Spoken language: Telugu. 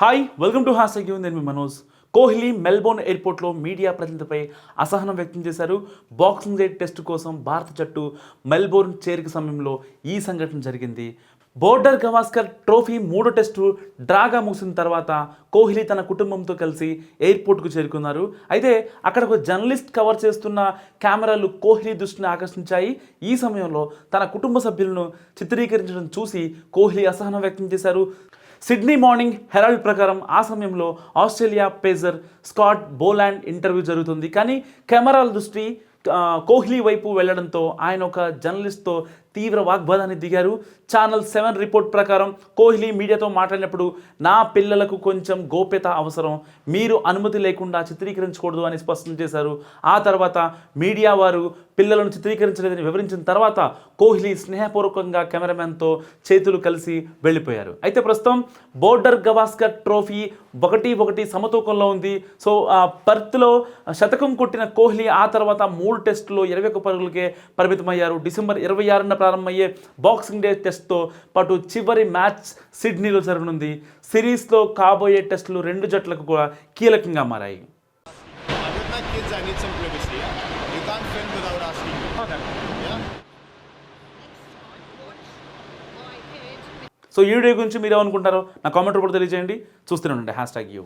హాయ్ వెల్కమ్ టు హాస్ యూ నేను మీ మనోజ్ కోహ్లీ మెల్బోర్న్ ఎయిర్పోర్ట్లో మీడియా ప్రతినిధిపై అసహనం వ్యక్తం చేశారు. బాక్సింగ్ డే టెస్ట్ కోసం భారత జట్టు మెల్బోర్న్ చేరిక సమయంలో ఈ సంఘటన జరిగింది. బోర్డర్ గవాస్కర్ ట్రోఫీ మూడో టెస్టు డ్రాగా ముగిసిన తర్వాత కోహ్లీ తన కుటుంబంతో కలిసి ఎయిర్పోర్ట్కు చేరుకున్నారు. అయితే అక్కడ ఒక జర్నలిస్ట్ కవర్ చేస్తున్న కెమెరాలు కోహ్లీ దృష్టిని ఆకర్షించాయి. ఈ సమయంలో తన కుటుంబ సభ్యులను చిత్రీకరించడం చూసి కోహ్లీ అసహనం వ్యక్తం చేశారు. సిడ్నీ మార్నింగ్ హెరాల్డ్ ప్రకారం ఆ సమయంలో Australia pacer Scott Boland interview జరుగుతుంది. కానీ కెమెరాల దృష్టి కోహ్లీ వైపు వెళ్ళడంతో ఆయన ఒక జర్నలిస్ట్తో తీవ్ర వాగ్వాదాన్ని దిగారు. ఛానల్ సెవెన్ రిపోర్ట్ ప్రకారం కోహ్లీ మీడియాతో మాట్లాడినప్పుడు నా పిల్లలకు కొంచెం గోప్యత అవసరం మీరు అనుమతి లేకుండా చిత్రీకరించకూడదు అని స్పష్టం చేశారు. ఆ తర్వాత మీడియా వారు పిల్లలను చిత్రీకరించలేదని వివరించిన తర్వాత కోహ్లీ స్నేహపూర్వకంగా కెమెరామెన్తో చేతులు కలిసి వెళ్ళిపోయారు. అయితే ప్రస్తుతం బోర్డర్ గవాస్కర్ ట్రోఫీ ఒకటి ఒకటి సమతూకంలో ఉంది. సో పర్త్లో శతకం కొట్టిన కోహ్లీ ఆ తర్వాత మూడు టెస్టులో ఇరవై ఒక్క పరుగులకే పరిమితమయ్యారు. డిసెంబర్ ఇరవై ఆరున ప్రారంభమయ్యే బాక్సింగ్ డే టెస్ట్తో పాటు చివరి మ్యాచ్ సిడ్నీలో జరగనుంది. సిరీస్లో కాబోయే టెస్టులు రెండు జట్లకు కూడా కీలకంగా మారాయి. సో ఈ వీడియో గురించి మీరు ఏమనుకుంటారో నా కామెంట్ రూపంలో తెలియజేయండి. చూస్తూనే ఉండండి. Hash tag you